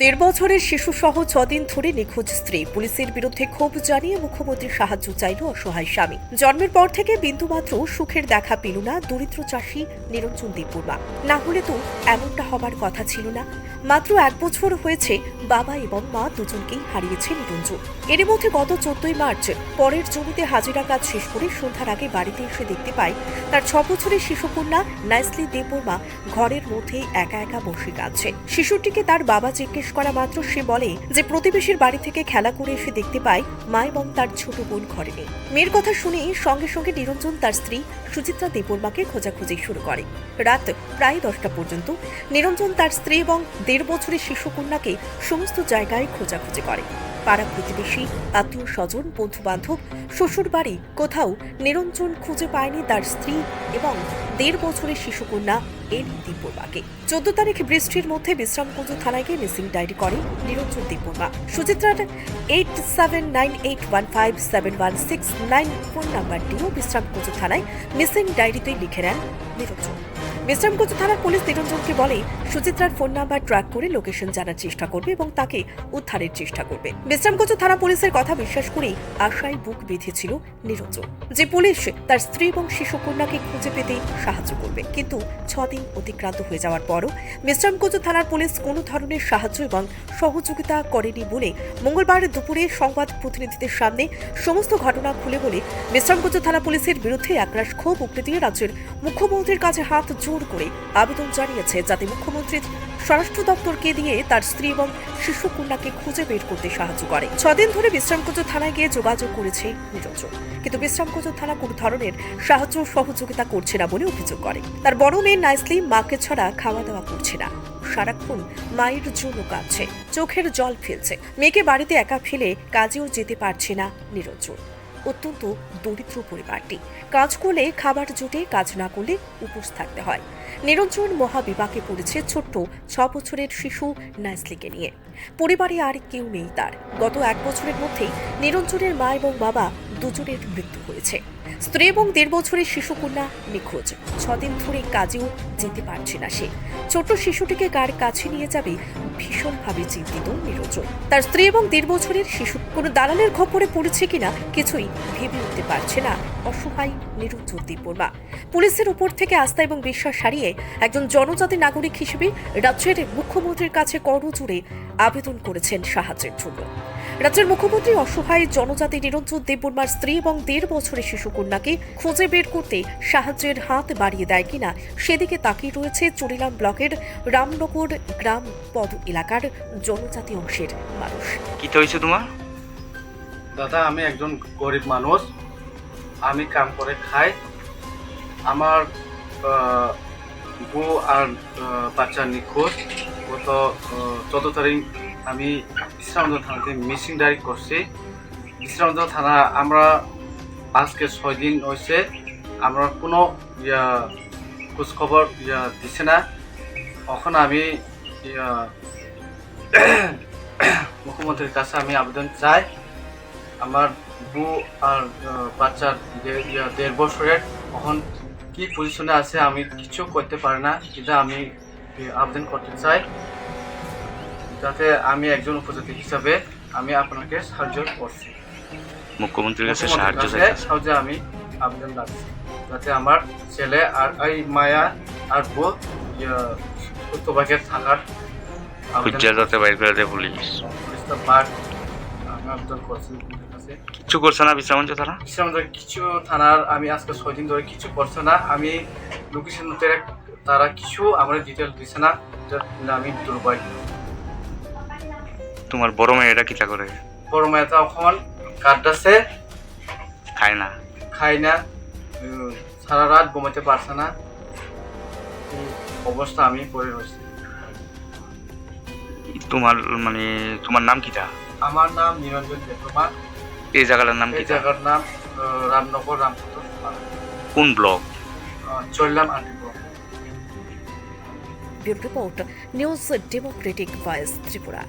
দেড় বছরের শিশু সহ ছদিন ধরে নিখোঁজ স্ত্রী। পুলিশের বিরুদ্ধে ক্ষোভ জানিয়ে মুখ্যমন্ত্রীর সাহায্য চাইল অসহায় স্বামী। জন্মের পর থেকে বিন্দুমাত্র সুখের দেখা পেল না দরিদ্র চাষী নিরঞ্জন দীপুর্মা। না হলে তো এমনটা হবার কথা ছিল না। মাত্র এক বছর হয়েছে বাবা এবং মা দুজনকেই হারিয়েছে নিরঞ্জন। এর মধ্যে গত চোদ্দই মার্চ পরের জমিতে হাজিরা কাজ শেষ করে সন্ধ্যার আগে বাড়িতে এসে দেখতে পায়, তার ছ বছরের শিশুকন্যা নাইসলি দেববর্মা ঘরের মধ্যে একা একা বসে কাঁদছে। শিশুটিকে তার বাবা জিজ্ঞেস করা মাত্র সে বলে যে প্রতিবেশীর বাড়ি থেকে খেলা করে এসে দেখতে পায় মা এবং তার ছোট বোন ঘরে নেই মেয়ের কথা শুনে সঙ্গে সঙ্গে নিরঞ্জন তার স্ত্রী সুচিত্রা দেববর্মাকে খোঁজাখুঁজি শুরু করে। রাত প্রায় দশটা পর্যন্ত নিরঞ্জন তার স্ত্রী এবং দেড় বছরের শিশুকন্যাকে সমস্ত জায়গায় খোঁজাখুঁজি করে। পাড়া প্রতিবেশী, আত্মীয় স্বজন বন্ধু বান্ধব শ্বশুর বাড়ি কোথাও নিরঞ্জন খুঁজে পায়নি তার স্ত্রী এবং দেড় বছরের শিশুকন্যা এন চোদ্দ তারিখ বৃষ্টির মধ্যে বিশ্রামকুঞ্জ থানায় গিয়ে মিসিং ডায়েরি করে Niranjan সুচিত্রার eight seven nine eight one five seven one six nine phone নাম্বারটিও বিশ্রামকুঞ্জ থানায় মিসিং ডায়েরিতে লিখে নেন নিরঞ্জন। থানার পুলিশ নিরঞ্জনকে বলে, সুচিত্রার ফোন নাম্বার ট্র্যাক করে লোকেশন জানার চেষ্টা করবে এবং তাকে উদ্ধারের চেষ্টা করবে। বিশ্রামগঞ্জ থানা পুলিশের কথা বিশ্বাস করেই আশায় বুক বেঁধেছিল নিরঞ্জন, যে পুলিশ তার স্ত্রী এবং শিশুকন্যাকে খুঁজে পেতে সাহায্য করবে। কিন্তু ছদিন অতিক্রান্ত হয়ে যাওয়ার পরও বিশ্রামগঞ্জ থানার পুলিশ কোনো ধরনের সাহায্য এবং সহযোগিতা করেনি বলে মঙ্গলবার দুপুরে সংবাদ প্রতিনিধিদের সামনে সমস্ত ঘটনা খুলে বলে বিশ্রামগঞ্জ থানা পুলিশের বিরুদ্ধে একরাশ ক্ষোভ উগড়ে দিয়ে রাজ্যের মুখ্যমন্ত্রীর কাছে হাত জোর করে আবেদন জানিয়েছে, যাতে মুখ্যমন্ত্রী স্বরাষ্ট্র দপ্তরকে দিয়ে তার স্ত্রী এবং শিশু কন্যাকে খুঁজে বের করতে সাহায্য করে। ছদিন ধরে বিশ্রামগঞ্জ থানায় গিয়ে যোগাযোগ করেছে নিরঞ্জন। কিন্তু বিশ্রামগঞ্জ থানা কোনো ধরনের সাহায্য সহযোগিতা করছে না বলে অভিযোগ করে। তার বড় মেয়ে নাইসলি মাকে ছাড়া খাওয়া দাওয়া করছে না। সারাক্ষণ মায়ের জন্য কাঁদছে। চোখের জল ফেলছে। মেয়েকে বাড়িতে একা ফেলে কাজেও যেতে পারছে না নিরঞ্জন। অত্যন্ত দরিদ্র পরিবারটি। কাজ করলে, খাবার জুটে, কাজ না করলে উপোস থাকতে হয়। নিরঞ্জন মহাবিপাকে পড়েছে ছোট্ট ছ বছরের শিশু নাইসলিকে নিয়ে। পরিবারে আর কেউ নেই তার। গত এক বছরের মধ্যেই নিরঞ্জনের মা এবং বাবা দুজনের মৃত্যু হয়েছে। স্ত্রী এবং দেড় বছরের শিশুকন্যা নিখোঁজ। ছদিন ধরে কাজেও যেতে পারছে না সে। ছোট শিশুটিকে কার কাছে নিয়ে যাবে ভীষণভাবে চিন্তিত নিরঞ্জন তার স্ত্রী এবং দেড় বছরের শিশু কোনো দালালের খপরে পড়েছে কিনা কিছুই ভেবে উঠতে পারছে না অসহায় নিরঞ্জন দীপর্মা। পুলিশের উপর থেকে আস্থা এবং বিশ্বাস হারিয়ে একজন জনজাতি নাগরিক হিসেবে রাজ্যের মুখ্যমন্ত্রীর কাছে করজোড়ে আবেদন করেছেন সাহায্যের জন্য। রাজ্যের মুখ্যমন্ত্রী অসহায় জনজাতি নিরঞ্জন দেববর্মার স্ত্রী এবং দেড় বছরের শিশুকন্যাকে খুঁজে বের করতে সাহায্যের হাত বাড়িয়ে দেয় কিনা সেদিকে তাকিয়ে রয়েছে চুরিলাম ব্লকের রামনগর গ্রাম পদ এলাকার জনজাতি অংশের মানুষ। কি হয়েছে তোমার? দাদা আমি একজন গরিব মানুষ। আমি কাম করে খাই। আমার বউ আর বাচ্চা নিখোঁজ। গত চোদ্দ তারিখ আমি বিশ্রামগঞ্জ থানাতে মিসিং ডায়েরি করছি। বিশ্রামগঞ্জ থানা, আমরা আজকে ছয় দিন হয়েছে আমরা কোনো, ইয়া খোঁজ খবর ইয়া, দিছে না। এখন আমি মুখ্যমন্ত্রীর কাছে আমি আবেদন চাই। আমার বউ আর বাচ্চার দেড় বছরের, এখন কি পজিশনে আছে আমি কিছু করতে পারি না। এটা আমি আবেদন করতে চাই। যাতে আমি একজন উপজাতি হিসাবে আমি আপনাকে সাহায্য করছি। মুখ্যমন্ত্রীর কাছে সাহায্য সাহায্যে আমি আবেদন রাখছি যাতে আমার ছেলে আর এই মায়া আর বউ উত্তরবাগের থাকার আবেদন খুঁজা যাতে বাইর করে দেয় পুলিশ। কাছে। করছে না বিশ্রামঞ্চ তারা বিশ্রামদের কিছু থানার আমি আজকে ছয় দিন ধরে কিছু করছে না। আমি লোকেশন তারা কিছু আমার ডিটেল দিছে না আমি দুর্বল। তোমার বড় মেয়েটা কিটা করে বড় মেয়ে তখন কাটতেছে খায় না। খায় না সারা রাত ঘুমাতে পারছে না। অবস্থা আমি পড়ে রয়েছি। তোমার মানে তোমার নাম কিতা আমার নাম নিরঞ্জন দেবমা এই জায়গাটার নাম কিতা জায়গার নাম রামনগর রামপুর কোন ব্লক? চললাম report news democratic voice Tripura.